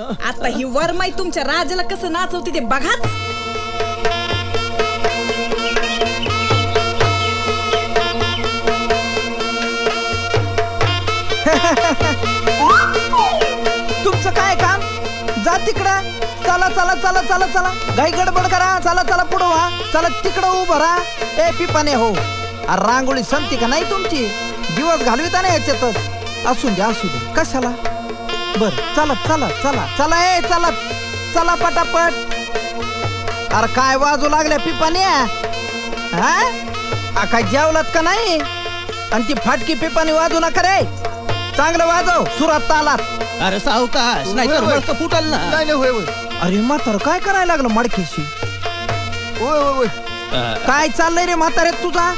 आता ही वरमाई तुमच्या राजाला कसं नाचवते ते बघाच. तुमचं काय काम? जा तिकडं. चला चला चला चला चला. घाई गडबड करा. चला चला पुढं व्हा. चला तिकडं उभं राहा. ए पिपाने हो. अरे रांगोळी संपती का नाही तुमची? दिवस घालविता ना याच्यातच. असू द्या असू द्या. कशाला? बर चला चला चला चला ए चला चला पटापट. अरे काय वाजू लागल्या पिपाने हा? आ, काय जेवलात का नाही? आणि ती फाटकी पिपाने वाजू नका रे. चांगलं वाजव सुरात तालात. अरे सावकाश नाहीतर मस्त फुटल ना. नाही नाही होय होय. अरे म्हातार काय करायला लागलं मडकेशी? होय होय होय. काय चाललंय रे म्हातारे तुझा?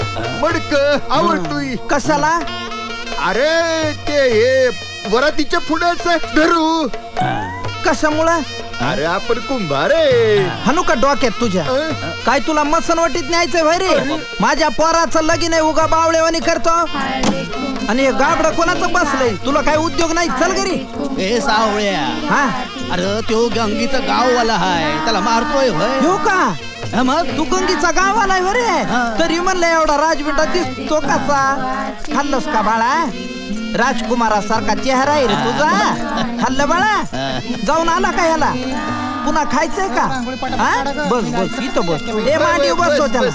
मडक आवडतोय. कशाला? अरे ते हे वरातीच्या पुढेच धरू. कशामुळं? अरे आपण कुंभार. आहे हानू का डोक्यात तुझ्या. अं? काय तुला मसनवटीत न्यायचंय भाई रे? माझ्या पोराचं लगीन आहे उगा बावळेवानी करतो. आणि हे गाबड कोणाचं बसलंय? तुला काय उद्योग नाही? चल घरी. ए सावळ्या. हा? अरे तो गंगीचा गाववाला हाय. त्याला मारतोय होय येऊ का? हा मग? तू गंगीचा गाव आलाय बरे हा. तरी म्हणलं एवढा राजबिंडा दिसतो कसा? हल्लस का बाळा? राजकुमारासारखा चेहरा आहे रे तुझा. हल्ल बाळा. जाऊन आला का याला पुन्हा खायचंय का? हा? बस बस इथं बस. ए मांडी बस त्याला.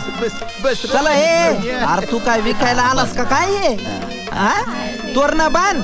बस. चला ए. अरे तू काय विकायला आलास का? काय हे? हा? तोरण बांध.